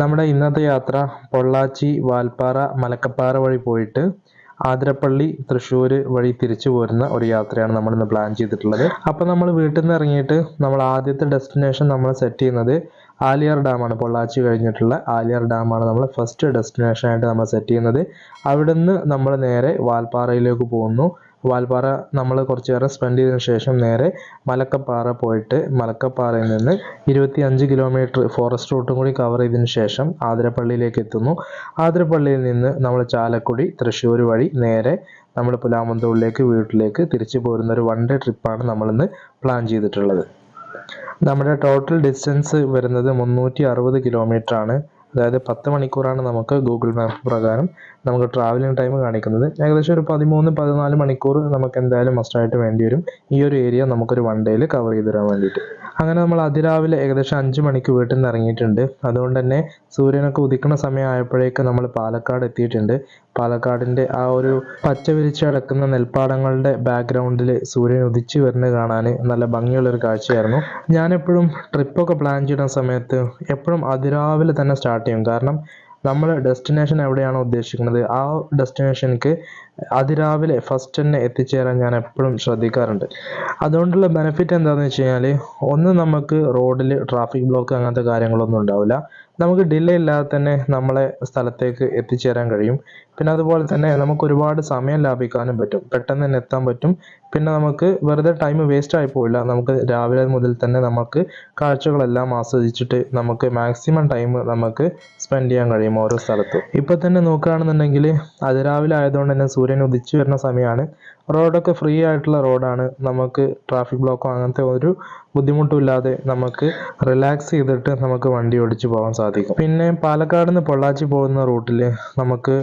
നമ്മുടെ ഇന്നത്തെ യാത്ര പൊള്ളാച്ചി വാൽപ്പാറ മലക്കപ്പാറ വഴി പോയിട്ട് ആതിരപ്പള്ളി തൃശ്ശൂർ വഴി തിരിച്ചു പോരുന്ന ഒരു യാത്രയാണ് നമ്മൾ ഇന്ന് പ്ലാൻ ചെയ്തിട്ടുള്ളത്. അപ്പോൾ നമ്മൾ വീട്ടിൽ നിന്ന് ഇറങ്ങിയിട്ട് നമ്മൾ ആദ്യത്തെ ഡെസ്റ്റിനേഷൻ നമ്മൾ സെറ്റ് ചെയ്യുന്നത് ആലിയാർ ഡാമാണ് പൊള്ളാച്ചി കഴിഞ്ഞിട്ടുള്ള ആലിയാർ ഡാമാണ് നമ്മൾ ഫസ്റ്റ് ഡെസ്റ്റിനേഷൻ ആയിട്ട് നമ്മൾ സെറ്റ് ചെയ്യുന്നത്. അവിടുന്ന് നമ്മൾ നേരെ വാൽപ്പാറയിലേക്ക് പോകുന്നു. വാൽപ്പാറ നമ്മൾ കുറച്ച് നേരം സ്പെൻഡ് ചെയ്തതിനു ശേഷം നേരെ മലക്കപ്പാറ പോയിട്ട് മലക്കപ്പാറയിൽ നിന്ന് ഇരുപത്തി അഞ്ച് കിലോമീറ്റർ ഫോറസ്റ്റ് റൂട്ടും കൂടി കവർ ചെയ്തതിനു ശേഷം ആതിരപ്പള്ളിയിലേക്ക് എത്തുന്നു. ആതിരപ്പള്ളിയിൽ നിന്ന് നമ്മൾ ചാലക്കുടി തൃശ്ശൂർ വഴി നേരെ നമ്മൾ പുലാമന്തോളിലേക്ക് വീട്ടിലേക്ക് തിരിച്ചു പോരുന്ന ഒരു വൺ ഡേ ട്രിപ്പാണ് നമ്മളിന്ന് പ്ലാൻ ചെയ്തിട്ടുള്ളത്. നമ്മുടെ ടോട്ടൽ ഡിസ്റ്റൻസ് വരുന്നത് മുന്നൂറ്റി അറുപത് കിലോമീറ്റർ ആണ്. അതായത് പത്ത് മണിക്കൂറാണ് നമുക്ക് ഗൂഗിൾ മാപ്പ് പ്രകാരം നമുക്ക് ട്രാവലിംഗ് ടൈം കാണിക്കുന്നത്. ഏകദേശം ഒരു പതിമൂന്ന് പതിനാല് മണിക്കൂർ നമുക്ക് എന്തായാലും മസ്റ്റായിട്ട് വേണ്ടി വരും. ഈ ഒരു ഏരിയ നമുക്കൊരു വൺ ഡേയിൽ കവർ ചെയ്ത് തരാൻ വേണ്ടിയിട്ട്. അങ്ങനെ നമ്മൾ അതിരാവിലെ ഏകദേശം അഞ്ച് മണിക്ക് വീട്ടിൽ നിന്ന് ഇറങ്ങിയിട്ടുണ്ട്. അതുകൊണ്ട് തന്നെ സൂര്യനൊക്കെ ഉദിക്കുന്ന സമയമായപ്പോഴേക്ക് നമ്മൾ പാലക്കാട് എത്തിയിട്ടുണ്ട്. പാലക്കാടിന്റെ ആ ഒരു പച്ച വിരിച്ച് കിടക്കുന്ന നെൽപ്പാടങ്ങളുടെ ബാക്ക്ഗ്രൗണ്ടിൽ സൂര്യൻ ഉദിച്ചു വരുന്നത് കാണാൻ നല്ല ഭംഗിയുള്ളൊരു കാഴ്ചയായിരുന്നു. ഞാനെപ്പോഴും ട്രിപ്പൊക്കെ പ്ലാൻ ചെയ്യുന്ന സമയത്ത് എപ്പോഴും അതിരാവിലെ തന്നെ സ്റ്റാർട്ട് ചെയ്യും. കാരണം നമ്മൾ ഡെസ്റ്റിനേഷൻ എവിടെയാണോ ഉദ്ദേശിക്കുന്നത് ആ ഡെസ്റ്റിനേഷനിക്ക് അതിരാവിലെ ഫസ്റ്റ് തന്നെ എത്തിച്ചേരാൻ ഞാൻ എപ്പോഴും ശ്രദ്ധിക്കാറുണ്ട്. അതുകൊണ്ടുള്ള ബെനിഫിറ്റ് എന്താണെന്ന് വെച്ച് കഴിഞ്ഞാൽ ഒന്ന് നമുക്ക് റോഡിൽ ട്രാഫിക് ബ്ലോക്ക് അങ്ങനത്തെ കാര്യങ്ങളൊന്നും ഉണ്ടാവില്ല. നമുക്ക് ഡിലേ ഇല്ലാതെ തന്നെ നമ്മളെ സ്ഥലത്തേക്ക് എത്തിച്ചേരാൻ കഴിയും. പിന്നെ അതുപോലെ തന്നെ നമുക്ക് ഒരുപാട് സമയം ലാഭിക്കാനും പറ്റും. പെട്ടെന്ന് തന്നെ എത്താൻ പറ്റും. പിന്നെ നമുക്ക് വെറുതെ ടൈം വേസ്റ്റ് ആയി പോവില്ല. നമുക്ക് രാവിലെ മുതൽ തന്നെ നമുക്ക് കാഴ്ചകളെല്ലാം ആസ്വദിച്ചിട്ട് നമുക്ക് മാക്സിമം ടൈം നമുക്ക് സ്പെൻഡ് ചെയ്യാൻ കഴിയും ഓരോ സ്ഥലത്തും. ഇപ്പൊ തന്നെ നോക്കുകയാണെന്നുണ്ടെങ്കിൽ അതിരാവിലെ ആയതുകൊണ്ട് തന്നെ സൂര്യൻ ഉദിച്ചു വരുന്ന സമയമാണ്. റോഡൊക്കെ ഫ്രീ ആയിട്ടുള്ള റോഡാണ് നമുക്ക് ട്രാഫിക് ബ്ലോക്കോ അങ്ങനത്തെ ഒരു ബുദ്ധിമുട്ടും ഇല്ലാതെ നമുക്ക് റിലാക്സ് ചെയ്തിട്ട് നമുക്ക് വണ്ടി ഓടിച്ചു പോകാൻ സാധിക്കും. പിന്നെ പാലക്കാട് നിന്ന് പൊള്ളാച്ചി പോകുന്ന റൂട്ടിൽ നമുക്ക്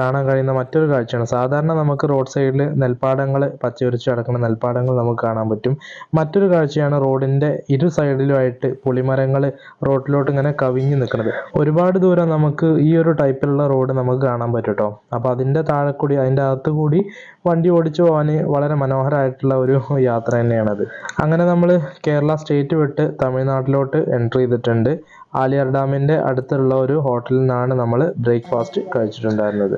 കാണാൻ കഴിയുന്ന മറ്റൊരു കാഴ്ചയാണ്. സാധാരണ നമുക്ക് റോഡ് സൈഡിൽ നെൽപ്പാടങ്ങൾ പച്ചയൊരിച്ച് കിടക്കുന്ന നെൽപ്പാടങ്ങൾ നമുക്ക് കാണാൻ പറ്റും. മറ്റൊരു കാഴ്ചയാണ് റോഡിന്റെ ഇരു സൈഡിലുമായിട്ട് പുളിമരങ്ങൾ റോഡിലോട്ട് ഇങ്ങനെ കവിഞ്ഞു നിൽക്കുന്നത്. ഒരുപാട് ദൂരം നമുക്ക് ഈ ഒരു ടൈപ്പിലുള്ള റോഡ് നമുക്ക് കാണാൻ പറ്റും കേട്ടോ അപ്പോൾ അതിന്റെ താഴെ കൂടി അതിന്റെ അകത്ത് കൂടി വണ്ടി ഓടിച്ചു പോകാൻ വളരെ മനോഹരമായിട്ടുള്ള ഒരു യാത്ര തന്നെയാണത്. അങ്ങനെ നമ്മൾ കേരള സ്റ്റേറ്റ് വിട്ട് തമിഴ്നാട്ടിലോട്ട് എൻട്രി ചെയ്തിട്ടുണ്ട്. ആലിയാർ ഡാമിന്റെ അടുത്തുള്ള ഒരു ഹോട്ടലിൽ നിന്നാണ് നമ്മൾ ബ്രേക്ക്ഫാസ്റ്റ് കഴിച്ചിട്ടുണ്ടായിരുന്നത്.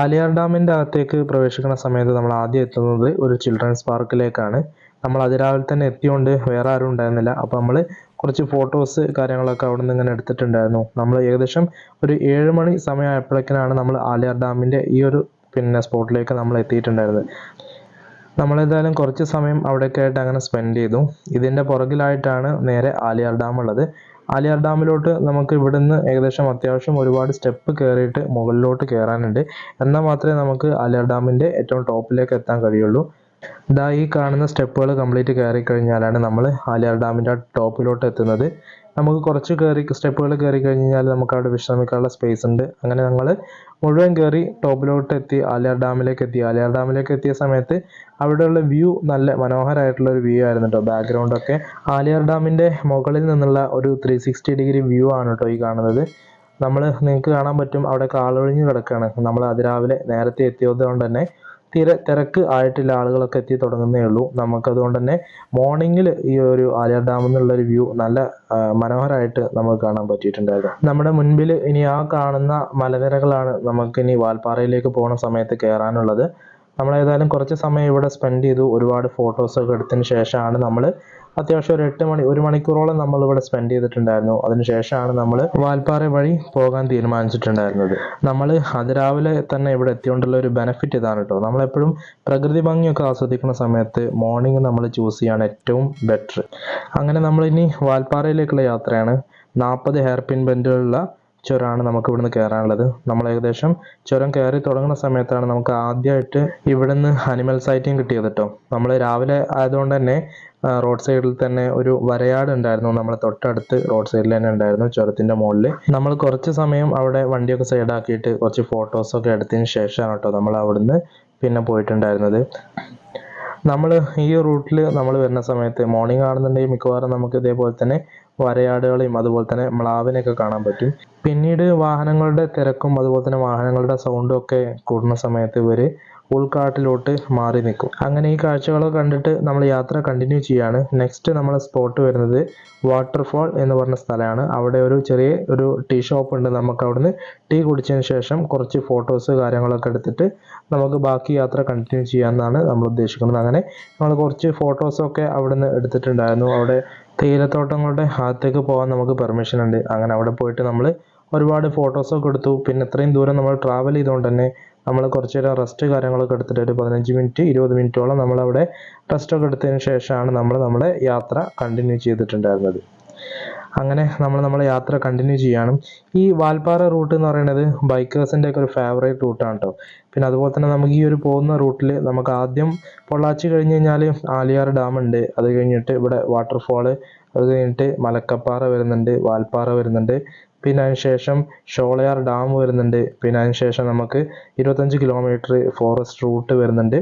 ആലിയാർ ഡാമിന്റെ അകത്തേക്ക് പ്രവേശിക്കുന്ന സമയത്ത് നമ്മൾ ആദ്യം എത്തുന്നത് ഒരു ചിൽഡ്രൻസ് പാർക്കിലേക്കാണ്. നമ്മൾ അതിരാവിലെ തന്നെ എത്തിയോണ്ട് വേറെ ആരും ഉണ്ടായിരുന്നില്ല. അപ്പോൾ നമ്മൾ കുറച്ച് ഫോട്ടോസ് കാര്യങ്ങളൊക്കെ അവിടെ നിന്ന് ഇങ്ങനെ എടുത്തിട്ടുണ്ടായിരുന്നു. നമ്മൾ ഏകദേശം ഒരു ഏഴ് മണി സമയമായപ്പോഴേക്കിനാണ് നമ്മൾ ആലിയാർ ഡാമിന്റെ ഈ ഒരു പിന്നെ സ്പോട്ടിലേക്ക് നമ്മൾ എത്തിയിട്ടുണ്ടായിരുന്നത്. നമ്മളേതായാലും കുറച്ച് സമയം അവിടെയൊക്കെ ആയിട്ട് അങ്ങനെ സ്പെൻഡ് ചെയ്തു. ഇതിന്റെ പുറകിലായിട്ടാണ് നേരെ ആലിയാർ ഡാം ഉള്ളത്. ആലിയാർ ഡാമിലോട്ട് നമുക്ക് ഇവിടുന്ന് ഏകദേശം അത്യാവശ്യം ഒരുപാട് സ്റ്റെപ്പ് കയറിയിട്ട് മുകളിലോട്ട് കയറാനുണ്ട് എന്നാൽ മാത്രമേ നമുക്ക് ആലിയാർ ഡാമിന്റെ ഏറ്റവും ടോപ്പിലേക്ക് എത്താൻ കഴിയുള്ളൂ. ഇതാ ഈ കാണുന്ന സ്റ്റെപ്പുകൾ കംപ്ലീറ്റ് കയറി കഴിഞ്ഞാലാണ് നമ്മൾ ആലിയാർ ഡാമിന്റെ ടോപ്പിലോട്ട് എത്തുന്നത്. നമുക്ക് കുറച്ച് കയറി സ്റ്റെപ്പുകൾ കയറി കഴിഞ്ഞാൽ നമുക്ക് അവിടെ വിശ്രമിക്കാനുള്ള സ്പേസ് ഉണ്ട്. അങ്ങനെ ഞങ്ങൾ മുഴുവൻ കയറി ടോപ്പിലോട്ട് എത്തി ആലിയാർ ഡാമിലേക്ക് എത്തി. ആലിയാർ ഡാമിലേക്ക് എത്തിയ സമയത്ത് അവിടെയുള്ള വ്യൂ നല്ല മനോഹരമായിട്ടുള്ള ഒരു വ്യൂ ആയിരുന്നു കേട്ടോ ബാക്ക്ഗ്രൗണ്ടൊക്കെ ആലിയാർ ഡാമിന്റെ മുകളിൽ നിന്നുള്ള ഒരു ത്രീ സിക്സ്റ്റി ഡിഗ്രി വ്യൂ ആണ് കേട്ടോ ഈ കാണുന്നത്. നമ്മൾ നിങ്ങൾക്ക് കാണാൻ പറ്റും അവിടെ കാളൊഴിഞ്ഞ് കിടക്കുകയാണ് നമ്മൾ അതിരാവിലെ നേരത്തെ എത്തിയത് കൊണ്ട് തന്നെ തീരെ തിരക്ക് ആയിട്ടില്ല ആളുകളൊക്കെ എത്തി തുടങ്ങുന്നേ ഉള്ളൂ. നമുക്കതുകൊണ്ട് തന്നെ മോർണിംഗിൽ ഈ ഒരു ആലിയാർ ഡാമിൽ നിന്നുള്ള ഒരു വ്യൂ നല്ല മനോഹരമായിട്ട് നമുക്ക് കാണാൻ പറ്റിയിട്ടുണ്ടായിരുന്നു. നമ്മുടെ മുൻപിൽ ഇനി ആ കാണുന്ന മലനിരകളാണ് നമുക്ക് ഇനി വാൽപ്പാറയിലേക്ക് പോകുന്ന സമയത്ത് കയറാനുള്ളത് നമ്മൾ ഏതായാലും കുറച്ച് സമയം ഇവിടെ സ്പെൻഡ് ചെയ്തു. ഒരുപാട് ഫോട്ടോസ് ഫോട്ടോസൊക്കെ എടുത്തതിന് ശേഷമാണ് നമ്മൾ അത്യാവശ്യം ഒരു എട്ട് മണി ഒരു മണിക്കൂറോളം നമ്മൾ ഇവിടെ സ്പെൻഡ് ചെയ്തിട്ടുണ്ടായിരുന്നു അതിനുശേഷമാണ് നമ്മൾ വാൽപ്പാറ വഴി പോകാൻ തീരുമാനിച്ചിട്ടുണ്ടായിരുന്നത്. നമ്മൾ അതിരാവിലെ തന്നെ ഇവിടെ എത്തിയോണ്ടുള്ള ഒരു ബെനിഫിറ്റ് ഇതാണ് കേട്ടോ. നമ്മളെപ്പോഴും പ്രകൃതി ഭംഗിയൊക്കെ ആസ്വദിക്കുന്ന സമയത്ത് മോർണിംഗ് നമ്മൾ ചൂസ് ചെയ്യാണ് ഏറ്റവും ബെറ്റർ അങ്ങനെ നമ്മൾ ഇനി വാൽപ്പാറയിലേക്കുള്ള യാത്രയാണ്. നാൽപ്പത് ഹെയർ പിൻ ബെൻഡുകളുള്ള ചുരമാണ് നമുക്ക് ഇവിടുന്ന് കയറാനുള്ളത് നമ്മൾ ഏകദേശം ചുരം കയറി തുടങ്ങുന്ന സമയത്താണ് നമുക്ക് ആദ്യമായിട്ട് ഇവിടുന്ന് അനിമൽ സൈറ്റിംഗ് കിട്ടിയത് കേട്ടോ നമ്മൾ രാവിലെ ആയതുകൊണ്ട് തന്നെ റോഡ് സൈഡിൽ തന്നെ ഒരു വരയാട് ഉണ്ടായിരുന്നു. നമ്മളെ തൊട്ടടുത്ത് റോഡ് സൈഡിൽ തന്നെ ഉണ്ടായിരുന്നു ചുരത്തിന്റെ മുകളിൽ നമ്മൾ കുറച്ച് സമയം അവിടെ വണ്ടിയൊക്കെ സൈഡാക്കിയിട്ട് കുറച്ച് ഫോട്ടോസൊക്കെ എടുത്തതിന് ശേഷമാണ് കേട്ടോ നമ്മൾ അവിടുന്ന് പിന്നെ പോയിട്ടുണ്ടായിരുന്നത്. നമ്മൾ ഈ റൂട്ടിൽ നമ്മൾ വരുന്ന സമയത്ത് മോർണിംഗ് ആണെന്നുണ്ടെങ്കിൽ മിക്കവാറും നമുക്ക് ഇതേപോലെ തന്നെ വരയാടുകളെയും അതുപോലെ തന്നെ മ്ലാവിനെയൊക്കെ കാണാൻ പറ്റും. പിന്നീട് വാഹനങ്ങളുടെ തിരക്കും അതുപോലെ തന്നെ വാഹനങ്ങളുടെ സൗണ്ടും ഒക്കെ കൂടുന്ന സമയത്ത് ഇവർ ഉൾക്കാട്ടിലോട്ട് മാറി നിൽക്കും. അങ്ങനെ ഈ കാഴ്ചകളൊക്കെ കണ്ടിട്ട് നമ്മൾ യാത്ര കണ്ടിന്യൂ ചെയ്യാണ് നെക്സ്റ്റ് നമ്മളെ സ്പോട്ട് വരുന്നത് വാട്ടർഫോൾ എന്ന് പറഞ്ഞ സ്ഥലമാണ്. അവിടെ ഒരു ചെറിയ ഒരു ടീ ഷോപ്പ് ഉണ്ട്. നമുക്ക് അവിടുന്ന് ടീ കുടിച്ചതിന് ശേഷം കുറച്ച് ഫോട്ടോസ് കാര്യങ്ങളൊക്കെ എടുത്തിട്ട് നമുക്ക് ബാക്കി യാത്ര കണ്ടിന്യൂ ചെയ്യാമെന്നാണ് നമ്മൾ ഉദ്ദേശിക്കുന്നത്. അങ്ങനെ നമ്മൾ കുറച്ച് ഫോട്ടോസൊക്കെ അവിടുന്ന് എടുത്തിട്ടുണ്ടായിരുന്നു. അവിടെ തേയിലത്തോട്ടങ്ങളുടെ ഭാഗത്തേക്ക് പോകാൻ നമുക്ക് പെർമിഷൻ ഉണ്ട്. അങ്ങനെ അവിടെ പോയിട്ട് നമ്മൾ ഒരുപാട് ഫോട്ടോസൊക്കെ എടുത്തു. പിന്നെ ഇത്രയും ദൂരം നമ്മൾ ട്രാവൽ ചെയ്തുകൊണ്ട് തന്നെ നമ്മൾ കുറച്ച് നേരം റെസ്റ്റ് കാര്യങ്ങളൊക്കെ എടുത്തിട്ട് ഒരു പതിനഞ്ച് മിനിറ്റ് ഇരുപത് മിനിറ്റോളം നമ്മളവിടെ റെസ്റ്റൊക്കെ എടുത്തതിന് ശേഷമാണ് നമ്മൾ നമ്മുടെ യാത്ര കണ്ടിന്യൂ ചെയ്തിട്ടുണ്ടായിരുന്നത്. അങ്ങനെ നമ്മൾ നമ്മളെ യാത്ര കണ്ടിന്യൂ ചെയ്യാണ് ഈ വാൽപ്പാറ റൂട്ട് എന്ന് പറയുന്നത് ബൈക്കേഴ്സിന്റെ ഒക്കെ ഒരു ഫേവറേറ്റ് റൂട്ടാണ് കേട്ടോ പിന്നെ അതുപോലെ തന്നെ നമുക്ക് ഈ ഒരു പോകുന്ന റൂട്ടിൽ നമുക്ക് ആദ്യം പൊള്ളാച്ചി കഴിഞ്ഞ് കഴിഞ്ഞാൽ ആലിയാർ ഡാം ഉണ്ട്. അത് കഴിഞ്ഞിട്ട് ഇവിടെ വാട്ടർഫാൾ അത് കഴിഞ്ഞിട്ട് മലക്കപ്പാറ വരുന്നുണ്ട് വാൽപ്പാറ വരുന്നുണ്ട്. പിന്നെ അതിന് ശേഷം ഷോളയാർ ഡാം വരുന്നുണ്ട്. പിന്നെ അതിന് ശേഷം നമുക്ക് ഇരുപത്തഞ്ച് കിലോമീറ്റർ ഫോറസ്റ്റ് റൂട്ട് വരുന്നുണ്ട്.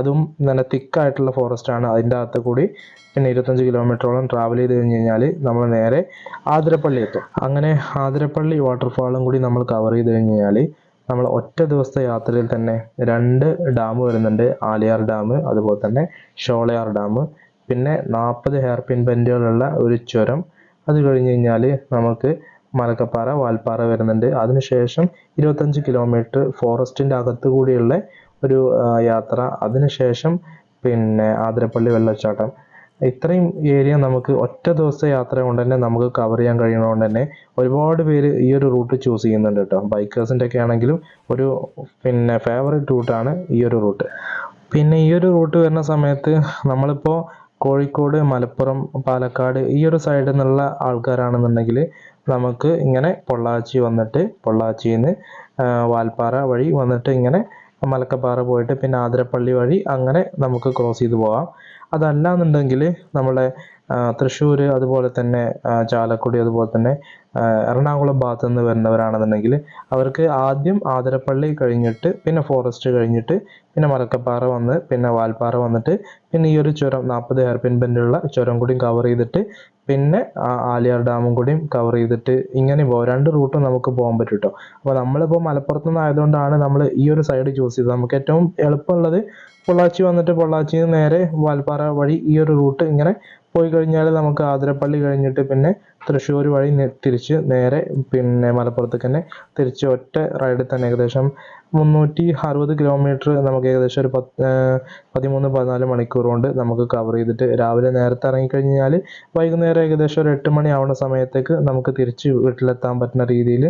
അതും നല്ല തിക്കായിട്ടുള്ള ഫോറസ്റ്റ് ആണ്. അതിന്റെ അകത്ത് കൂടി പിന്നെ ഇരുപത്തഞ്ച് കിലോമീറ്ററോളം ട്രാവൽ ചെയ്ത് കഴിഞ്ഞ് കഴിഞ്ഞാൽ നമ്മൾ നേരെ ആതിരപ്പള്ളി എത്തും അങ്ങനെ ആതിരപ്പള്ളി വാട്ടർഫാളും കൂടി നമ്മൾ കവർ ചെയ്ത് കഴിഞ്ഞ് കഴിഞ്ഞാൽ നമ്മൾ ഒറ്റ ദിവസത്തെ യാത്രയിൽ തന്നെ രണ്ട് ഡാം വരുന്നുണ്ട്. ആലിയാർ ഡാം അതുപോലെ തന്നെ ഷോളയാർ ഡാം. പിന്നെ നാൽപ്പത് ഹെയർ പിൻ ബെൻഡുകളുള്ള ഒരു ചുരം അത് കഴിഞ്ഞ് കഴിഞ്ഞാൽ നമുക്ക് മലക്കപ്പാറ വാൽപ്പാറ വരുന്നുണ്ട്. അതിനുശേഷം ഇരുപത്തഞ്ച് കിലോമീറ്റർ ഫോറസ്റ്റിന്റെ അകത്ത് കൂടിയുള്ള ഒരു യാത്ര. അതിനുശേഷം പിന്നെ ആതിരപ്പള്ളി വെള്ളച്ചാട്ടം. ഇത്രയും ഏരിയ നമുക്ക് ഒറ്റ ദിവസത്തെ യാത്ര കൊണ്ട് തന്നെ നമുക്ക് കവർ ചെയ്യാൻ കഴിയുന്നതുകൊണ്ട് തന്നെ ഒരുപാട് പേര് ഈ ഒരു റൂട്ട് ചൂസ് ചെയ്യുന്നുണ്ട് കേട്ടോ. ബൈക്കേഴ്സിന്റെ ഒക്കെ ആണെങ്കിലും ഒരു പിന്നെ ഫേവറേറ്റ് റൂട്ടാണ് ഈ ഒരു റൂട്ട് പിന്നെ ഈ ഒരു റൂട്ട് വരുന്ന സമയത്ത് നമ്മളിപ്പോൾ കോഴിക്കോട് മലപ്പുറം പാലക്കാട് ഈ ഒരു സൈഡിൽ നിന്നുള്ള ആൾക്കാരാണെന്നുണ്ടെങ്കിൽ നമുക്ക് ഇങ്ങനെ പൊള്ളാച്ചി വന്നിട്ട് പൊള്ളാച്ചിയിൽ നിന്ന് വാൽപ്പാറ വഴി വന്നിട്ട് ഇങ്ങനെ മലക്കപ്പാറ പോയിട്ട് പിന്നെ ആതിരപ്പള്ളി വഴി അങ്ങനെ നമുക്ക് ക്രോസ് ചെയ്ത് പോകാം. അതല്ല എന്നുണ്ടെങ്കിൽ നമ്മളെ തൃശ്ശൂർ അതുപോലെ തന്നെ ചാലക്കുടി അതുപോലെ തന്നെ എറണാകുളം ഭാഗത്തു നിന്ന് വരുന്നവരാണെന്നുണ്ടെങ്കിൽ അവർക്ക് ആദ്യം ആതിരപ്പള്ളി കഴിഞ്ഞിട്ട് പിന്നെ ഫോറസ്റ്റ് കഴിഞ്ഞിട്ട് പിന്നെ മലക്കപ്പാറ വന്ന് പിന്നെ വാൽപ്പാറ വന്നിട്ട് പിന്നെ ഈ ഒരു ചുരം നാൽപ്പത് ഹെയർപിൻ ബെൻഡുള്ള ചുരം കൂടിയും കവർ ചെയ്തിട്ട് പിന്നെ ആലിയാർ ഡാമും കൂടിയും കവർ ചെയ്തിട്ട് ഇങ്ങനെ പോകും രണ്ട് റൂട്ടും നമുക്ക് പോകാൻ പറ്റും കേട്ടോ അപ്പോൾ നമ്മളിപ്പോൾ മലപ്പുറത്ത് നിന്ന് ആയതുകൊണ്ടാണ് നമ്മൾ ഈ ഒരു സൈഡ് ചൂസ് ചെയ്തത്. നമുക്ക് ഏറ്റവും എളുപ്പമുള്ളത് പൊള്ളാച്ചി വന്നിട്ട് പൊള്ളാച്ചിയിൽ നിന്ന് നേരെ വാൽപ്പാറ വഴി ഈ ഒരു റൂട്ട് ഇങ്ങനെ പോയി കഴിഞ്ഞാൽ നമുക്ക് ആതിരപ്പള്ളി കഴിഞ്ഞിട്ട് പിന്നെ തൃശ്ശൂർ വഴി തിരിച്ച് നേരെ പിന്നെ മലപ്പുറത്തേക്ക് തന്നെ തിരിച്ച് ഒറ്റ റൈഡിൽ തന്നെ ഏകദേശം മുന്നൂറ്റി അറുപത് കിലോമീറ്റർ നമുക്ക് ഏകദേശം ഒരു പത്ത് പതിമൂന്ന് പതിനാല് മണിക്കൂർ കൊണ്ട് നമുക്ക് കവർ ചെയ്തിട്ട് രാവിലെ നേരത്തെ ഇറങ്ങിക്കഴിഞ്ഞാൽ വൈകുന്നേരം ഏകദേശം ഒരു എട്ട് മണി ആവുന്ന സമയത്തേക്ക് നമുക്ക് തിരിച്ച് വീട്ടിലെത്താൻ പറ്റുന്ന രീതിയിൽ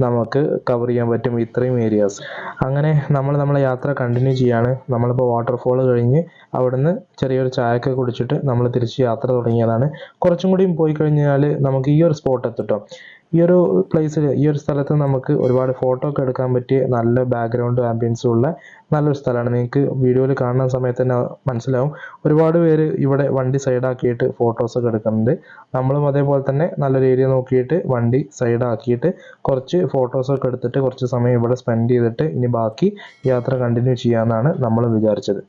നമുക്ക് കവർ ചെയ്യാൻ പറ്റും ഇത്രയും ഏരിയാസ് അങ്ങനെ നമ്മൾ നമ്മളെ യാത്ര കണ്ടിന്യൂ ചെയ്യാണ്. നമ്മളിപ്പോൾ വാട്ടർഫോൾ കഴിഞ്ഞ് അവിടുന്ന് ചെറിയൊരു ചായയൊക്കെ കുടിച്ചിട്ട് നമ്മൾ തിരിച്ച് യാത്ര തുടങ്ങിയതാണ്. കുറച്ചും കൂടിയും പോയി കഴിഞ്ഞാൽ നമുക്ക് ഈ ഒരു സ്പോട്ട് എത്തിട്ടോ. ഈ ഒരു പ്ലേസിൽ ഈ ഒരു സ്ഥലത്ത് നമുക്ക് ഒരുപാട് ഫോട്ടോ ഒക്കെ എടുക്കാൻ പറ്റിയ നല്ല ബാക്ക്ഗ്രൗണ്ട് ആംബിയൻസും ഉള്ള നല്ലൊരു സ്ഥലമാണ്. നിങ്ങൾക്ക് വീഡിയോയിൽ കാണുന്ന സമയത്ത് തന്നെ മനസ്സിലാവും. ഒരുപാട് പേര് ഇവിടെ വണ്ടി സൈഡാക്കിയിട്ട് ഫോട്ടോസൊക്കെ എടുക്കുന്നുണ്ട്. നമ്മളും അതേപോലെ തന്നെ നല്ലൊരു ഏരിയ നോക്കിയിട്ട് വണ്ടി സൈഡാക്കിയിട്ട് കുറച്ച് ഫോട്ടോസൊക്കെ എടുത്തിട്ട് കുറച്ച് സമയം ഇവിടെ സ്പെൻഡ് ചെയ്തിട്ട് ഇനി ബാക്കി യാത്ര കണ്ടിന്യൂ ചെയ്യാമെന്നാണ് നമ്മൾ വിചാരിച്ചത്.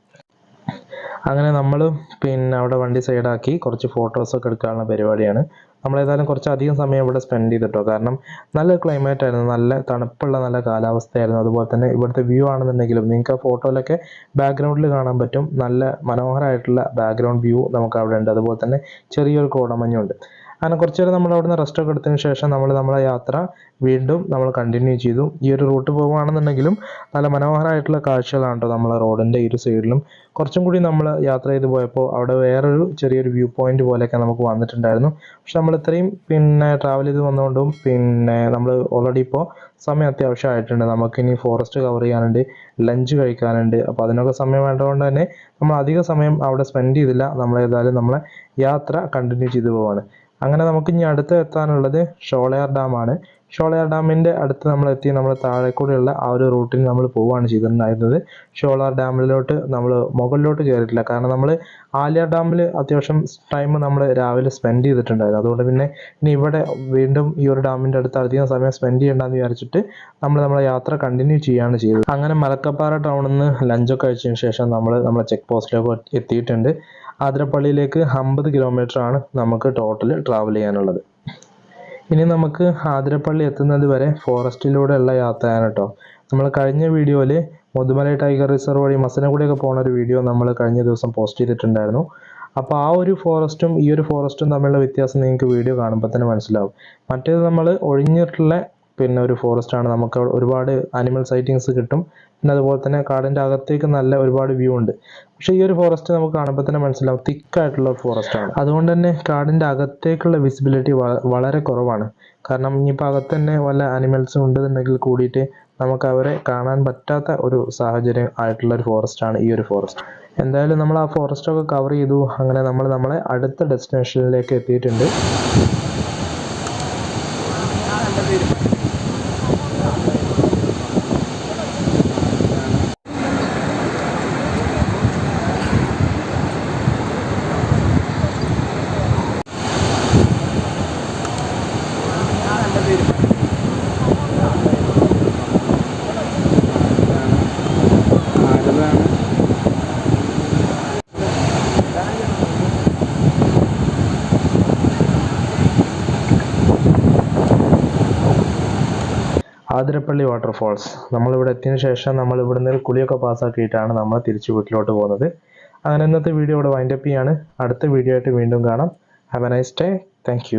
അങ്ങനെ നമ്മൾ പിന്നെ അവിടെ വണ്ടി സൈഡാക്കി കുറച്ച് ഫോട്ടോസൊക്കെ എടുക്കാനുള്ള പരിപാടിയാണ്. നമ്മളേതായാലും കുറച്ച് അധികം സമയം ഇവിടെ സ്പെൻഡ് ചെയ്തിട്ടോ? കാരണം നല്ല ക്ലൈമറ്റ് ആയിരുന്നു. നല്ല തണുപ്പുള്ള നല്ല കാലാവസ്ഥയായിരുന്നു. അതുപോലെ തന്നെ ഇവിടുത്തെ വ്യൂ ആണെന്നുണ്ടെങ്കിലും നിങ്ങൾക്ക് ആ ഫോട്ടോയിലൊക്കെ ബാക്ക്ഗ്രൗണ്ടിൽ കാണാൻ പറ്റും. നല്ല മനോഹരമായിട്ടുള്ള ബാക്ക്ഗ്രൗണ്ട് വ്യൂ നമുക്ക് അവിടെ ഉണ്ട്. അതുപോലെ തന്നെ ചെറിയൊരു കോടമഞ്ഞുണ്ട്. അങ്ങനെ കുറച്ച് നേരം നമ്മൾ അവിടുന്ന് റെസ്റ്റ് ഒക്കെ എടുത്തതിന് ശേഷം നമ്മൾ നമ്മളെ യാത്ര വീണ്ടും നമ്മൾ കണ്ടിന്യൂ ചെയ്തു. ഈ ഒരു റൂട്ട് പോകുകയാണെന്നുണ്ടെങ്കിലും നല്ല മനോഹരമായിട്ടുള്ള കാഴ്ചകളാണ് കേട്ടോ നമ്മളെ റോഡിന്റെ ഇരു സൈഡിലും കുറച്ചും കൂടി നമ്മൾ യാത്ര ചെയ്ത് പോയപ്പോൾ അവിടെ വേറൊരു ചെറിയൊരു വ്യൂ പോയിന്റ് പോലെയൊക്കെ നമുക്ക് വന്നിട്ടുണ്ടായിരുന്നു. പക്ഷെ നമ്മൾ ഇത്രയും പിന്നെ ട്രാവൽ ചെയ്ത് വന്നുകൊണ്ടും പിന്നെ നമ്മൾ ഓൾറെഡി ഇപ്പോൾ സമയം അത്യാവശ്യമായിട്ടുണ്ട് നമുക്കിനി ഫോറസ്റ്റ് കവർ ചെയ്യാനുണ്ട് ലഞ്ച് കഴിക്കാനുണ്ട്. അപ്പോൾ അതിനൊക്കെ സമയം വേണ്ടതുകൊണ്ട് തന്നെ നമ്മൾ അധിക സമയം അവിടെ സ്പെൻഡ് ചെയ്തില്ല. നമ്മൾ ഏതായാലും നമ്മളെ യാത്ര കണ്ടിന്യൂ ചെയ്തു പോവാണ്. അങ്ങനെ നമുക്ക് ഇനി അടുത്ത് എത്താനുള്ളത് ഷോളയാർ ഡാമാണ്. ഷോളയാർ ഡാമിന്റെ അടുത്ത് നമ്മൾ എത്തി നമ്മൾ താഴെ കൂടെയുള്ള ആ ഒരു റൂട്ടിൽ നമ്മൾ പോവുകയാണ് ചെയ്തിട്ടുണ്ടായിരുന്നത്. ഷോളയാർ ഡാമിലോട്ട് നമ്മൾ മുകളിലോട്ട് കയറിയിട്ടില്ല. കാരണം നമ്മൾ ആലിയാർ ഡാമിൽ അത്യാവശ്യം ടൈം നമ്മൾ രാവിലെ സ്പെൻഡ് ചെയ്തിട്ടുണ്ടായിരുന്നു. അതുകൊണ്ട് പിന്നെ ഇനി ഇവിടെ വീണ്ടും ഈ ഒരു ഡാമിന്റെ അടുത്ത് അധികം സമയം സ്പെൻഡ് ചെയ്യേണ്ടെന്ന് വിചാരിച്ചിട്ട് നമ്മൾ നമ്മളെ യാത്ര കണ്ടിന്യൂ ചെയ്യുകയാണ് ചെയ്തത്. അങ്ങനെ മലക്കപ്പാറ ടൗണിൽ നിന്ന് ലഞ്ചൊക്കെ കഴിച്ചതിന് ശേഷം നമ്മൾ നമ്മളെ ചെക്ക് പോസ്റ്റിലേക്ക് എത്തിയിട്ടുണ്ട്. ആതിരപ്പള്ളിയിലേക്ക് അമ്പത് ആണ് നമുക്ക് ടോട്ടൽ ട്രാവൽ ചെയ്യാനുള്ളത്. ഇനി നമുക്ക് ആതിരപ്പള്ളി എത്തുന്നത് വരെ ഫോറസ്റ്റിലൂടെയുള്ള യാത്രയാണ് കേട്ടോ നമ്മൾ കഴിഞ്ഞ വീഡിയോയിൽ മുതുമല ടൈഗർ റിസർവ് വഴി മസനഗുഡിയൊക്കെ പോകുന്ന ഒരു വീഡിയോ നമ്മൾ കഴിഞ്ഞ ദിവസം പോസ്റ്റ് ചെയ്തിട്ടുണ്ടായിരുന്നു. അപ്പോൾ ആ ഒരു ഫോറസ്റ്റും ഈ ഒരു ഫോറസ്റ്റും തമ്മിലുള്ള വ്യത്യാസം നിങ്ങൾക്ക് വീഡിയോ കാണുമ്പോൾ തന്നെ മനസ്സിലാവും. മറ്റേത് നമ്മൾ ഒഴിഞ്ഞിട്ടുള്ള പിന്നെ ഒരു ഫോറസ്റ്റ് ആണ്. നമുക്ക് ഒരുപാട് അനിമൽ സൈറ്റിങ്സ് കിട്ടും. പിന്നെ അതുപോലെ തന്നെ കാടിന്റെ അകത്തേക്ക് നല്ല ഒരുപാട് വ്യൂ ഉണ്ട്. പക്ഷേ ഈ ഒരു ഫോറസ്റ്റ് നമുക്ക് കാണുമ്പോൾ തന്നെ മനസ്സിലാവും തിക്കായിട്ടുള്ള ഒരു ഫോറസ്റ്റ് ആണ്. അതുകൊണ്ട് തന്നെ കാടിന്റെ അകത്തേക്കുള്ള വിസിബിലിറ്റി വളരെ കുറവാണ്. കാരണം ഇനിയിപ്പോൾ അകത്ത് തന്നെ വല്ല ആനിമൽസും ഉണ്ടെന്നുണ്ടെങ്കിൽ കൂടിയിട്ട് നമുക്ക് അവരെ കാണാൻ പറ്റാത്ത ഒരു സാഹചര്യം ആയിട്ടുള്ള ഒരു ഫോറസ്റ്റ് ആണ് ഈ ഒരു ഫോറസ്റ്റ് എന്തായാലും നമ്മൾ ആ ഫോറസ്റ്റ് ഒക്കെ കവർ ചെയ്തു. അങ്ങനെ നമ്മൾ നമ്മളെ അടുത്ത ഡെസ്റ്റിനേഷനിലേക്ക് എത്തിയിട്ടുണ്ട്. ആതിരപ്പള്ളി വാട്ടർഫോൾസ് നമ്മളിവിടെ എത്തിയതിനു ശേഷം നമ്മൾ ഇവിടുന്ന് ഒരു കുളിയൊക്കെ പാസ്സാക്കിയിട്ടാണ് നമ്മൾ തിരിച്ച് വീട്ടിലോട്ട് പോകുന്നത്. അങ്ങനെ ഇന്നത്തെ വീഡിയോ ഇവിടെ വൈൻഡപ്പ് ചെയ്യാണ്. അടുത്ത വീഡിയോ ആയിട്ട് വീണ്ടും കാണാം. Have a nice day thank